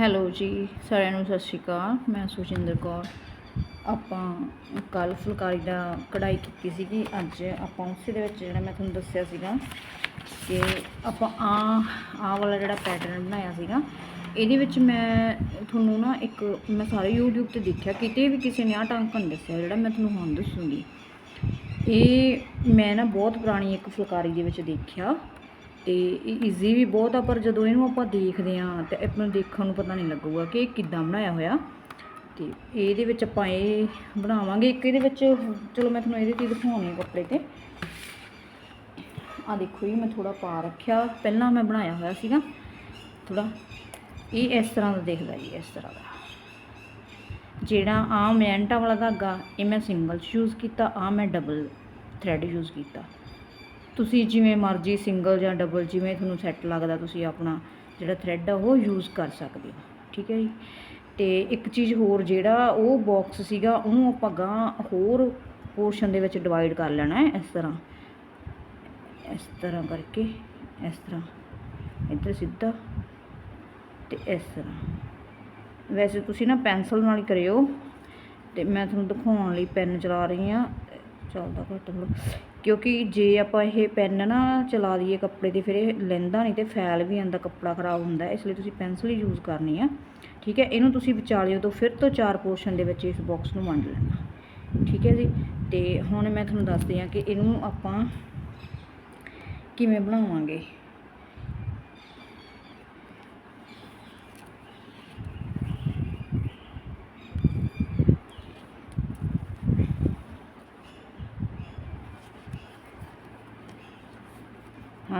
Hello ਜੀ, ਸਾਰਿਆਂ ਨੂੰ ਸਤਿ ਸ਼੍ਰੀ ਅਕਾਲ। ਮੈਂ ਸੁਖਿੰਦਰ ਕੌਰ। ਆਪਾਂ ਕੱਲ ਫੁਲਕਾਰੀ ਦਾ ਕਢਾਈ ਕੀਤੀ ਸੀਗੀ। ਅੱਜ ਆਪਾਂ ਉਸੇ ਦੇ ਵਿੱਚ ਜਿਹੜਾ ਮੈਂ ਤੁਹਾਨੂੰ ਦੱਸਿਆ ਸੀਗਾ ਕਿ ਆਪਾਂ ਆ ਆ ਵਾਲਾ ਜਿਹੜਾ ਪੈਟਰਨ ਬਣਾਇਆ ਸੀਗਾ, ਇਹਦੇ ਵਿੱਚ ਮੈਂ ਤੁਹਾਨੂੰ ਨਾ ਇੱਕ, ਮੈਂ ਸਾਰੇ YouTube ਤੇ ਦੇਖਿਆ, ਕਿਤੇ ਵੀ ਕਿਸੇ ਨੇ ਆ ਟਾਂਕਾ ਨਹੀਂ ਦੱਸਿਆ, ਜਿਹੜਾ ਮੈਂ ਤੁਹਾਨੂੰ ਹੁਣ ਦੱਸੂਗੀ। ਇਹ ਮੈਂ ਨਾ ਬਹੁਤ ਪੁਰਾਣੀ ਇੱਕ ਫੁਲਕਾਰੀ ਦੇ ਵਿੱਚ ਦੇਖਿਆ। ਤੇ ਇਹ ਈਜ਼ੀ ਵੀ ਬਹੁਤ ਆ, ਪਰ ਜਦੋਂ ਇਹਨੂੰ ਆਪਾਂ ਦੇਖਦੇ ਆ ਤੇ ਆਪਾਂ ਨੂੰ ਦੇਖਣ ਨੂੰ ਪਤਾ ਨਹੀਂ ਲੱਗੂਗਾ ਕਿ ਇਹ ਕਿੱਦਾਂ ਬਣਾਇਆ ਹੋਇਆ। ਤੇ ਇਹਦੇ ਵਿੱਚ ਆਪਾਂ ਇਹ ਬਣਾਵਾਂਗੇ, ਇੱਕ ਇਹਦੇ ਵਿੱਚ, ਚਲੋ ਮੈਂ ਤੁਹਾਨੂੰ ਇਹਦੇ ਤੇ ਦਿਖਾਉਣੀ ਆ ਕੱਪੜੇ ਤੇ। ਆ ਦੇਖੋ ਜੀ, ਮੈਂ ਥੋੜਾ ਪਾ ਰੱਖਿਆ। ਪਹਿਲਾਂ ਮੈਂ ਬਣਾਇਆ ਹੋਇਆ ਸੀਗਾ ਥੋੜਾ ਇਹ ਇਸ ਤਰ੍ਹਾਂ ਦਾ ਦਿਖਦਾ ਜੀ, ਇਸ ਤਰ੍ਹਾਂ ਦਾ। ਜਿਹੜਾ ਆ ਮੈਂਟਾ ਵਾਲਾ ਧਾਗਾ, ਇਹ ਮੈਂ ਸਿੰਗਲ ਯੂਜ਼ ਕੀਤਾ ਆ ਮੈਂ ਡਬਲ ਥ੍ਰੈਡ ਯੂਜ਼ ਕੀਤਾ। ਤੁਸੀਂ ਜਿਵੇਂ ਮਰਜ਼ੀ ਸਿੰਗਲ ਜਾਂ ਡਬਲ ਜਿਵੇਂ ਤੁਹਾਨੂੰ ਸੈੱਟ ਲੱਗਦਾ, ਤੁਸੀਂ ਆਪਣਾ ਜਿਹੜਾ ਥਰੈਡ ਆ ਉਹ ਯੂਜ਼ ਕਰ ਸਕਦੇ ਹੋ। ਠੀਕ ਹੈ ਜੀ? ਤੇ ਇੱਕ ਚੀਜ਼ ਹੋਰ ਜਿਹੜਾ ਉਹ ਬਾਕਸ ਸੀਗਾ, ਉਹਨੂੰ ਆਪਾਂ ਗਾਂ ਹੋਰ ਪੋਰਸ਼ਨ ਦੇ ਵਿੱਚ ਡਿਵਾਈਡ ਕਰ ਲੈਣਾ ਹੈ ਇਸ ਤਰ੍ਹਾਂ। ਇਸ ਤਰ੍ਹਾਂ ਕਰਕੇ, ਇਸ ਤਰ੍ਹਾਂ। ਇੱਧਰ ਸਿੱਧਾ ਤੇ ਇਸ ਤਰ੍ਹਾਂ। ਵੈਸੇ ਤੁਸੀਂ ਨਾ ਪੈਨਸਲ ਨਾਲ ਹੀ ਕਰਿਓ। ਤੇ ਮੈਂ ਤੁਹਾਨੂੰ ਦਿਖਾਉਣ ਲਈ ਪੈਨ ਚਲਾ ਰਹੀ ਹਾਂ। ਚੱਲਦਾ ਘੱਟ ਥੋੜ੍ਹਾ। ਕਿਉਂਕਿ ਜੇ ਆਪਾਂ ਇਹ ਪੈਨ ਨਾ ਚਲਾ ਦਈਏ ਕੱਪੜੇ ਤੇ ਫਿਰ ਇਹ ਲੈਂਦਾ ਨਹੀਂ ਤੇ ਫੈਲ ਵੀ ਜਾਂਦਾ, ਕੱਪੜਾ ਖਰਾਬ ਹੁੰਦਾ ਇਸ ਲਈ ਤੁਸੀਂ ਪੈਨਸਲ ਹੀ ਯੂਜ਼ ਕਰਨੀ ਆ। ਠੀਕ ਹੈ, ਇਹਨੂੰ ਤੁਸੀਂ ਵਿਚਾਲਿਓ ਤੋਂ ਫਿਰ ਤੋਂ ਚਾਰ ਪੋਰਸ਼ਨ ਦੇ ਵਿੱਚ ਇਸ ਬਾਕਸ ਨੂੰ ਵੰਡ ਲੈਣਾ। ਠੀਕ ਹੈ ਜੀ, ਤੇ ਹੁਣ ਮੈਂ ਤੁਹਾਨੂੰ ਦੱਸਦੀ ਹਾਂ ਕਿ ਇਹਨੂੰ ਆਪਾਂ ਕਿਵੇਂ ਬਣਾਵਾਂਗੇ।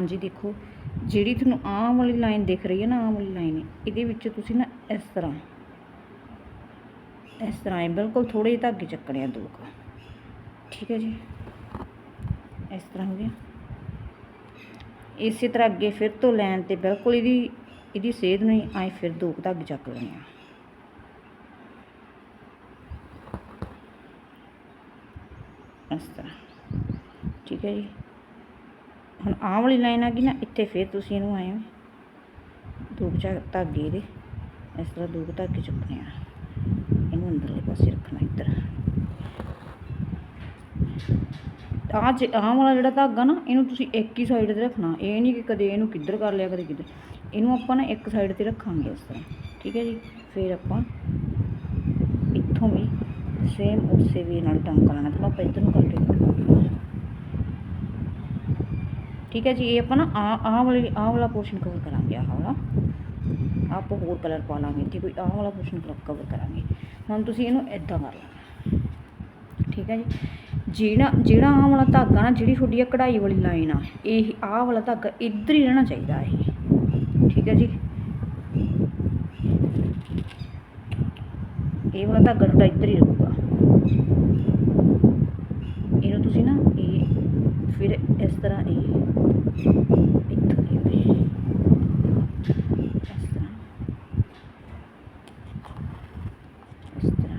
ਹਾਂਜੀ, ਦੇਖੋ, ਜਿਹੜੀ ਤੁਹਾਨੂੰ ਆਹ ਵਾਲੀ ਲਾਈਨ ਦਿਖ ਰਹੀ ਹੈ ਨਾ ਆਹ ਵਾਲੀ ਲਾਈਨ ਇਹਦੇ ਵਿੱਚ ਤੁਸੀਂ ਨਾ ਇਸ ਤਰ੍ਹਾਂ ਇਸ ਤਰ੍ਹਾਂ ਬਿਲਕੁਲ ਥੋੜੇ ਜਿਹੇ ਧਾਗੇ ਚੱਕਣੇ ਆ ਦੋ ਕੁ। ਠੀਕ ਹੈ ਜੀ? ਇਸ ਤਰ੍ਹਾਂ ਹੋ ਗਿਆ। ਇਸੇ ਤਰ੍ਹਾਂ ਅੱਗੇ ਫਿਰ ਤੋਂ ਲੈਣ ਤੇ ਬਿਲਕੁਲ ਇਹਦੀ ਇਹਦੀ ਸੇਧ ਨੂੰ ਆਏ ਫਿਰ ਦੋ ਕੁ ਧਾਗੇ ਚੱਕ ਲੈਣੇ ਆ। ਇਸ ਤਰ੍ਹਾਂ। ਠੀਕ ਹੈ ਜੀ? ਹੁਣ ਆਹ ਵਾਲੀ ਲਾਈਨ ਆ ਗਈ ਨਾ, ਇੱਥੇ ਫਿਰ ਤੁਸੀਂ ਇਹਨੂੰ ਆਏ ਦੋ ਕੁ ਚਾ ਧਾਗੇ ਇਹਦੇ ਇਸ ਤਰ੍ਹਾਂ ਦੋ ਕੁ ਧਾਗੇ ਚੁੱਕਣੇ ਆ। ਇਹਨੂੰ ਅੰਦਰਲੇ ਪਾਸੇ ਰੱਖਣਾ ਇੱਧਰ। ਆਹ ਜੇ ਆਹ ਵਾਲਾ ਜਿਹੜਾ ਧਾਗਾ ਨਾ, ਇਹਨੂੰ ਤੁਸੀਂ ਇੱਕ ਹੀ ਸਾਈਡ ਤੇ ਰੱਖਣਾ। ਇਹ ਨਹੀਂ ਕਿ ਕਦੇ ਇਹਨੂੰ ਕਿੱਧਰ ਕਰ ਲਿਆ, ਕਦੇ ਕਿੱਧਰ। ਇਹਨੂੰ ਆਪਾਂ ਨਾ ਇੱਕ ਸਾਈਡ ਤੇ ਰੱਖਾਂਗੇ ਇਸ ਤਰ੍ਹਾਂ। ਠੀਕ ਹੈ ਜੀ? ਫਿਰ ਆਪਾਂ ਇੱਥੋਂ ਵੀ ਸੇਮ ਉਸੇ ਵੀ ਨਾਲ ਟਾਂਕਾ ਲਾਣਾ ਤਾਂ ਆਪਾਂ ਇੱਧਰ ਨੂੰ ਕਰਕੇ ਠੀਕ ਹੈ ਜੀ, ਇਹ ਆਪਾਂ ਨਾ ਆ ਆਹ ਵਾਲੀ ਆਹ ਵਾਲਾ ਪੋਰਸ਼ਨ ਕਵਰ ਕਰਾਂਗੇ, ਆਹ ਵਾਲਾ। ਆਪਾਂ ਹੋਰ ਕਲਰ ਪਾ ਲਾਂਗੇ ਤੇ ਕੋਈ ਆਹ ਵਾਲਾ ਪੋਰਸ਼ਨ ਕਵਰ ਕਰਾਂਗੇ। ਹੁਣ ਤੁਸੀਂ ਇਹਨੂੰ ਇਦਾਂ ਕਰ ਲੈਣਾ। ਠੀਕ ਹੈ ਜੀ? ਜਿਹੜਾ ਜਿਹੜਾ ਆਹ ਵਾਲਾ ਧਾਗਾ ਨਾ, ਜਿਹੜੀ ਤੁਹਾਡੀ ਆ ਕਢਾਈ ਵਾਲੀ ਲਾਈਨ ਆ, ਇਹ ਆਹ ਵਾਲਾ ਧਾਗਾ ਇੱਧਰ ਹੀ ਰਹਿਣਾ ਚਾਹੀਦਾ ਇਹ। ਠੀਕ ਹੈ ਜੀ? ਇਹ ਵਾਲਾ ਧਾਗਾ ਤੁਹਾਡਾ ਇੱਧਰ ਹੀ ਰਹੂਗਾ। ਇਹਨੂੰ ਤੁਸੀਂ ਨਾ ਇਹ ਫਿਰ ਇਸ ਤਰ੍ਹਾਂ ਇਹ ਇੱਥੋਂ ਦੀ ਇਸ ਤਰ੍ਹਾਂ। ਇਸ ਤਰ੍ਹਾਂ।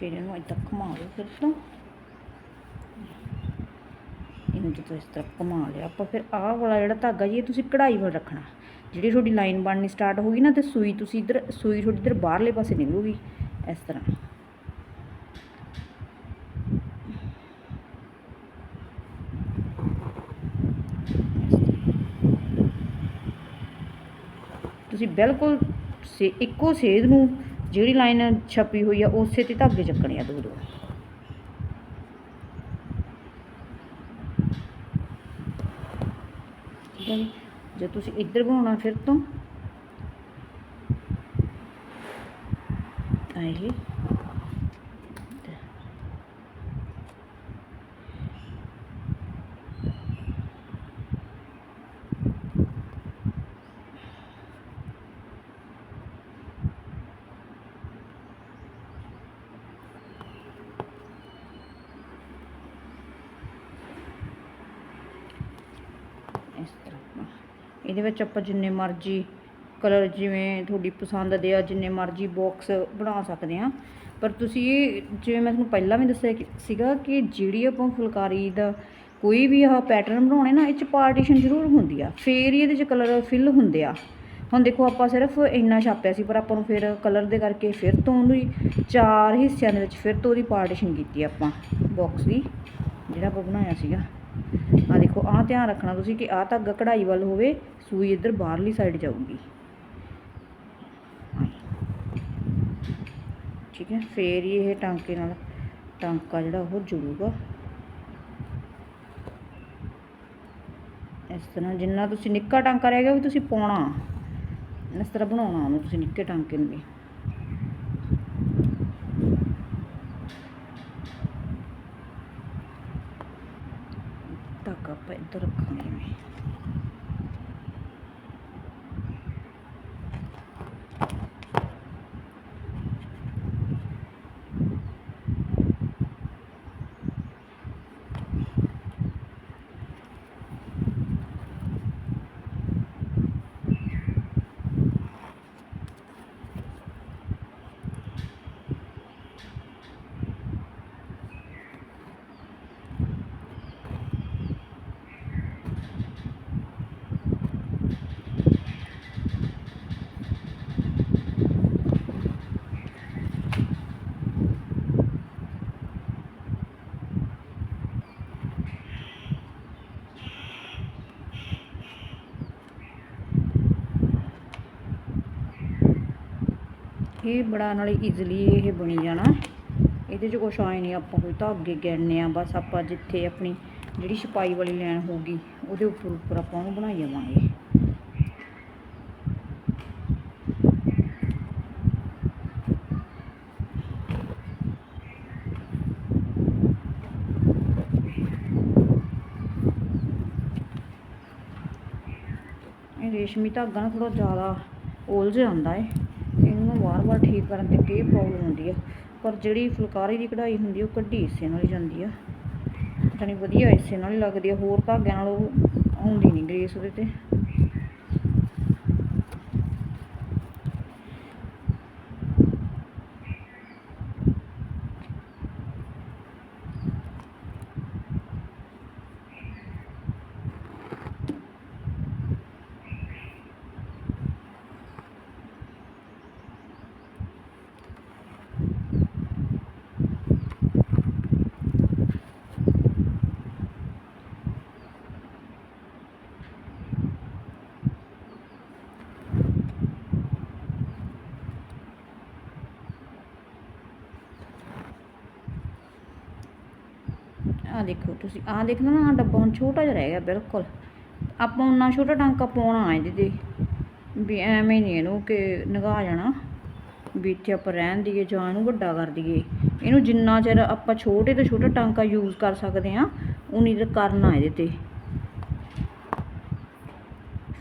ਫਿਰ ਇਹਨੂੰ ਇੱਦਾਂ ਘੁਮਾ ਲਓ ਫਿਰ ਤੋਂ। ਇਹਨੂੰ ਜਦੋਂ ਇਸ ਤਰ੍ਹਾਂ ਘੁਮਾ ਲਿਆ, ਆਪਾਂ ਫਿਰ ਆਹ ਵਾਲਾ ਜਿਹੜਾ ਧਾਗਾ ਜੀ, ਇਹ ਤੁਸੀਂ ਕਢਾਈ ਵੱਲ ਰੱਖਣਾ। ਜਿਹੜੀ ਤੁਹਾਡੀ ਲਾਈਨ ਬਣਨੀ ਸਟਾਰਟ ਹੋ ਨਾ, ਤੇ ਸੂਈ ਤੁਸੀਂ ਇੱਧਰ, ਸੂਈ ਤੁਹਾਡੀ ਇੱਧਰ ਬਾਹਰਲੇ ਪਾਸੇ ਨਿਕਲੂਗੀ, ਇਸ ਤਰ੍ਹਾਂ। ਤੁਸੀਂ ਬਿਲਕੁਲ ਇੱਕੋ ਸੇਧ ਨੂੰ ਜਿਹੜੀ ਲਾਈਨ ਛਪੀ ਹੋਈ ਆ, ਉਸੇ ਤੇ ਧਾਗੇ ਚੱਕਣੇ ਆ ਦੋ ਦੋ ਠੀਕ ਹੈ ਜੀ ਜੇ ਤੁਸੀਂ ਇੱਧਰ ਬਣਾਉਣਾ ਫਿਰ ਤੋਂ ਤਾਂ ਇਹ ਇਸ ਤਰ੍ਹਾਂ ਇਹਦੇ ਵਿੱਚ ਆਪਾਂ ਜਿੰਨੇ ਮਰਜ਼ੀ ਕਲਰ ਜਿਵੇਂ ਤੁਹਾਡੀ ਪਸੰਦ ਦੇ ਆ, ਜਿੰਨੇ ਮਰਜ਼ੀ ਬਾਕਸ ਬਣਾ ਸਕਦੇ ਆ ਪਰ ਤੁਸੀਂ ਜਿਵੇਂ ਮੈਂ ਤੁਹਾਨੂੰ ਪਹਿਲਾਂ ਵੀ ਦੱਸਿਆ ਕਿ- ਸੀਗਾ ਕਿ ਜਿਹੜੀ ਆਪਾਂ ਫੁਲਕਾਰੀ ਦਾ ਕੋਈ ਵੀ ਆਹ ਪੈਟਰਨ ਬਣਾਉਣੇ ਨਾ, ਇਹ ਚ ਪਾਰਟੀਸ਼ਨ ਜ਼ਰੂਰ ਹੁੰਦੀ ਆ। ਫੇਰ ਹੀ ਇਹਦੇ ਚ ਕਲਰ ਫਿਲ ਹੁੰਦੇ ਆ। ਹੁਣ ਦੇਖੋ ਆਪਾਂ ਸਿਰਫ ਇੰਨਾ ਛਾਪਿਆ ਸੀ, ਪਰ ਆਪਾਂ ਨੂੰ ਫਿਰ ਕਲਰ ਦੇ ਕਰਕੇ ਫਿਰ ਤੋਂ ਉਹਨੂੰ ਚਾਰ ਹਿੱਸਿਆਂ ਦੇ ਵਿੱਚ ਫਿਰ ਤੋਂ ਉਹਦੀ ਪਾਰਟੀਸ਼ਨ ਕੀਤੀ ਆਪਾਂ ਬਾਕਸ ਦੀ, ਜਿਹੜਾ ਆਪਾਂ ਬਣਾਇਆ ਸੀਗਾ। ਆ ਦੇਖੋ, ਆਹ ਧਿਆਨ ਰੱਖਣਾ ਤੁਸੀਂ ਕਿ ਆਹ ਧਾਗਾ ਕਢਾਈ ਵੱਲ ਹੋਵੇ, ਸੂਈ ਇੱਧਰ ਬਾਹਰਲੀ ਸਾਈਡ ਜਾਊਗੀ। ਠੀਕ ਹੈ, ਫੇਰ ਹੀ ਇਹ ਟਾਂਕੇ ਨਾਲ ਟਾਂਕਾ ਜਿਹੜਾ ਉਹ ਜੁੜੂਗਾ। ਇਸ ਤਰ੍ਹਾਂ ਜਿੰਨਾ ਤੁਸੀਂ ਨਿੱਕਾ ਟਾਂਕਾ ਰਹਿ ਗਿਆ, ਉਹ ਵੀ ਤੁਸੀਂ ਪਾਉਣਾ। ਇਸ ਤਰ੍ਹਾਂ ਬਣਾਉਣਾ ਉਹਨੂੰ ਤੁਸੀਂ ਨਿੱਕੇ ਟਾਂਕੇ ਨੂੰ ਵੀ ਧਾਗਾ ਆਪਾਂ ਇੱਧਰ ਰੱਖਾਂਗੇ ਮੈਂ ਇਹ ਬੜਾ ਨਾਲੇ ਈਜ਼ੀਲੀ ਇਹ ਬਣੀ ਜਾਣਾ। ਇਹਦੇ 'ਚ ਕੁਛ ਆਏ ਨਹੀਂ ਆਪਾਂ ਕੋਈ ਧਾਗੇ ਗਿਣਨੇ ਆ, ਬਸ ਆਪਾਂ ਜਿੱਥੇ ਆਪਣੀ ਜਿਹੜੀ ਛਪਾਈ ਵਾਲੀ ਲਾਈਨ ਹੋਊਗੀ, ਉਹਦੇ ਉੱਪਰ ਉੱਪਰ ਆਪਾਂ ਉਹਨੂੰ ਬਣਾਈ ਜਾਵਾਂਗੇ। ਇਹ ਰੇਸ਼ਮੀ ਧਾਗਾ ਨਾ ਥੋੜਾ ਜ਼ਿਆਦਾ ਉਲਝ ਜਾਂਦਾ ਹੈ ਇਹਨੂੰ ਵਾਰ-ਵਾਰ ਠੀਕ ਕਰਨ ਤੇ ਕੀ ਪ੍ਰੋਬਲਮ ਹੁੰਦੀ ਆ? ਪਰ ਜਿਹੜੀ ਫੁਲਕਾਰੀ ਦੀ ਕਢਾਈ ਹੁੰਦੀ ਉਹ ਕੱਢੀ ਇਸੇ ਨਾਲ ਹੀ ਜਾਂਦੀ ਆ। ਜਾਣੀ ਵਧੀਆ ਇਸੇ ਨਾਲ ਹੀ ਲੱਗਦੀ ਆ, ਹੋਰ ਧਾਗਿਆਂ ਨਾਲ ਉਹ ਆਉਂਦੀ ਨਹੀਂ ਗ੍ਰੇਸ ਉਹਦੇ ਤੇ। ਆ ਦੇਖੋ ਤੁਸੀਂ ਆ ਦੇਖਣਾ ਨਾ, ਆਹ ਡੱਬਾ ਹੁਣ ਛੋਟਾ ਜਿਹਾ ਰਹਿ ਗਿਆ, ਬਿਲਕੁਲ। ਆਪਾਂ ਉਨਾ ਛੋਟਾ ਟਾਂਕਾ ਪਾਉਣਾ ਇਹਦੇ ਤੇ ਵੀ ਐਵੇਂ ਨਹੀਂ ਇਹਨੂੰ ਕਿ ਨਗਾ ਜਾਣਾ। ਵੀ ਇੱਥੇ ਆਪਾਂ ਰਹਿਣ ਦੀਏ ਜਾਂ ਇਹਨੂੰ ਵੱਡਾ ਕਰ ਦਈਏ ਇਹਨੂੰ ਜਿੰਨਾ ਚਿਰ ਆਪਾਂ ਛੋਟੇ ਤੋਂ ਛੋਟਾ ਟਾਂਕਾ ਯੂਜ਼ ਕਰ ਸਕਦੇ ਆ ਉਨੀ ਚਿਰ ਕਰਨਾ ਇਹਦੇ ਤੇ।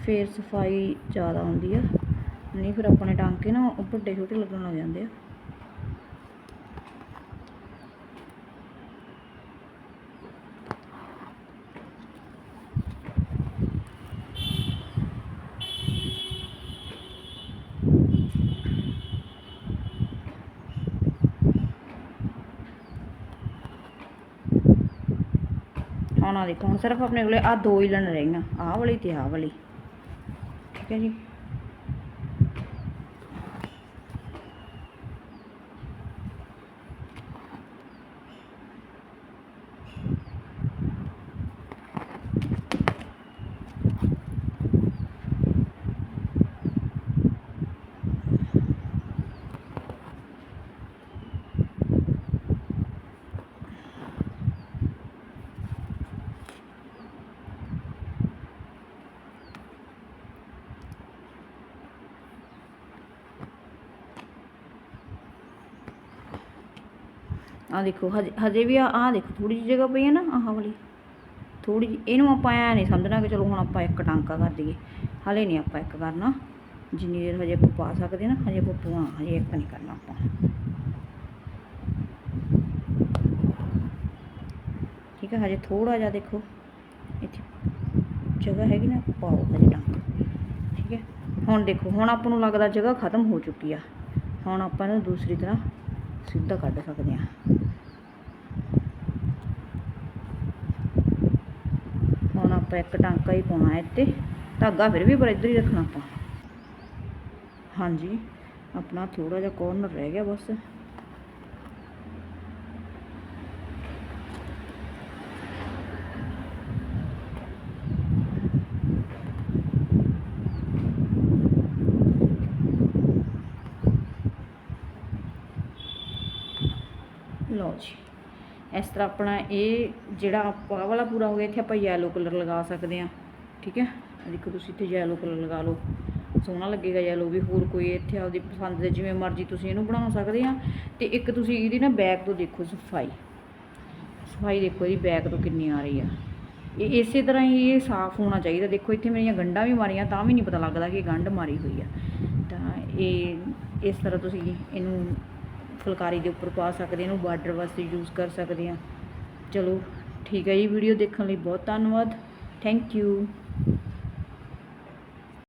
ਫੇਰ ਸਫ਼ਾਈ ਜ਼ਿਆਦਾ ਹੁੰਦੀ ਆ। ਨਹੀਂ, ਫਿਰ ਆਪਣੇ ਟਾਂਕੇ ਨਾ ਉਹ ਵੱਡੇ ਛੋਟੇ ਲੱਗਣ ਲੱਗ ਜਾਂਦੇ ਆ। ਹੁਣ ਆ ਦੇਖੋ, ਹੁਣ ਸਿਰਫ ਆਪਣੇ ਕੋਲੇ ਆ ਦੋ ਹੀ ਲਾਈਨ ਰਹੀਆਂ ਆਹ ਵਾਲੀ ਤੇ ਆਹ ਵਾਲੀ। ਠੀਕ ਹੈ ਜੀ? ਆ ਦੇਖੋ, ਹਜੇ ਹਜੇ ਵੀ ਆ ਆਹ ਦੇਖੋ ਥੋੜੀ ਜਿਹੀ ਜਗ੍ਹਾ ਪਈ ਹੈ ਨਾ, ਆਹ ਵਾਲੀ। ਥੋੜੀ ਜਿਹੀ, ਇਹਨੂੰ ਆਪਾਂ ਐ ਨਹੀਂ ਸਮਝਣਾ ਕਿ ਚਲੋ ਹੁਣ ਆਪਾਂ ਇੱਕ ਟਾਂਕਾ ਕਰ ਦਈਏ। ਹਲੇ ਨਹੀਂ ਆਪਾਂ ਇੱਕ ਕਰਨਾ। ਜਿੰਨੀ ਦੇਰ ਹਜੇ ਆਪਾਂ ਪਾ ਸਕਦੇ ਨਾ, ਹਜੇ ਆਪਾਂ ਪਵਾ, ਹਜੇ ਇੱਕ ਨਹੀਂ ਕਰਨਾ ਆਪਾਂ। ਠੀਕ ਹੈ, ਹਜੇ ਥੋੜਾ ਜਿਹਾ ਦੇਖੋ। ਇੱਥੇ ਜਗ੍ਹਾ ਹੈਗੀ ਨਾ, ਪਾਓ ਹਜੇ ਟਾਂਕਾ। ਠੀਕ ਹੈ, ਹੁਣ ਦੇਖੋ, ਹੁਣ ਆਪਾਂ ਨੂੰ ਲੱਗਦਾ ਜਗ੍ਹਾ ਖਤਮ ਹੋ ਚੁੱਕੀ ਆ। ਹੁਣ ਆਪਾਂ ਇਹਨੂੰ ਦੂਸਰੀ ਤਰ੍ਹਾਂ ਸਿੱਧਾ ਕੱਢ ਸਕਦੇ ਹਾਂ ਹੁਣ ਆਪਾਂ ਇੱਕ ਟਾਂਕਾ ਹੀ ਪਾਉਣਾ ਹੈ ਇੱਥੇ। ਧਾਗਾ ਫਿਰ ਵੀ ਪਰ ਇੱਧਰ ਹੀ ਰੱਖਣਾ ਆਪਾਂ। ਹਾਂਜੀ, ਆਪਣਾ ਥੋੜਾ ਜਿਹਾ ਕੋਰਨਰ ਰਹਿ ਗਿਆ ਬਸ। ਲਓ ਜੀ। ਇਸ ਤਰ੍ਹਾਂ ਆਪਣਾ ਇਹ ਜਿਹੜਾ ਆਪਾਂ ਵਾਲਾ ਪੂਰਾ ਹੋ ਗਿਆ, ਇੱਥੇ ਆਪਾਂ ਯੈਲੋ ਕਲਰ ਲਗਾ ਸਕਦੇ ਹਾਂ। ਠੀਕ ਹੈ? ਦੇਖੋ ਤੁਸੀਂ ਇੱਥੇ ਯੈਲੋ ਕਲਰ ਲਗਾ ਲਓ। ਸੋਹਣਾ ਲੱਗੇਗਾ ਯੈਲੋ ਵੀ, ਹੋਰ ਕੋਈ ਇੱਥੇ ਆਪਦੀ ਪਸੰਦ ਦੇ ਜਿਵੇਂ ਮਰਜ਼ੀ ਤੁਸੀਂ ਇਹਨੂੰ ਬਣਾ ਸਕਦੇ ਆ ਤੇ ਇੱਕ ਤੁਸੀਂ ਇਹਦੀ ਨਾ ਬੈਕ ਤੋਂ ਦੇਖੋ ਸਫ਼ਾਈ। ਸਫ਼ਾਈ ਦੇਖੋ, ਇਹਦੀ ਬੈਕ ਤੋਂ ਕਿੰਨੀ ਆ ਰਹੀ ਆ। ਇਹ ਇਸੇ ਤਰ੍ਹਾਂ ਹੀ ਇਹ ਸਾਫ਼ ਹੋਣਾ ਚਾਹੀਦਾ। ਦੇਖੋ ਇੱਥੇ ਮੇਰੀਆਂ ਗੰਢਾਂ ਵੀ ਮਾਰੀਆਂ, ਤਾਂ ਵੀ ਨਹੀਂ ਪਤਾ ਲੱਗਦਾ ਕਿ ਗੰਢ ਮਾਰੀ ਹੋਈ ਆ। ਤਾਂ ਇਹ, ਇਸ ਤਰ੍ਹਾਂ ਤੁਸੀਂ ਇਹਨੂੰ ਫੁਲਕਾਰੀ ਦੇ ਉੱਪਰ ਪਾ ਸਕਦੇ ਇਹਨੂੰ ਬਾਰਡਰ ਵਾਸਤੇ ਯੂਜ਼ ਕਰ ਸਕਦੇ ਆ ਚਲੋ, ਠੀਕ ਹੈ ਜੀ ਵੀਡੀਓ ਦੇਖਣ ਲਈ ਬਹੁਤ ਧੰਨਵਾਦ। Thank you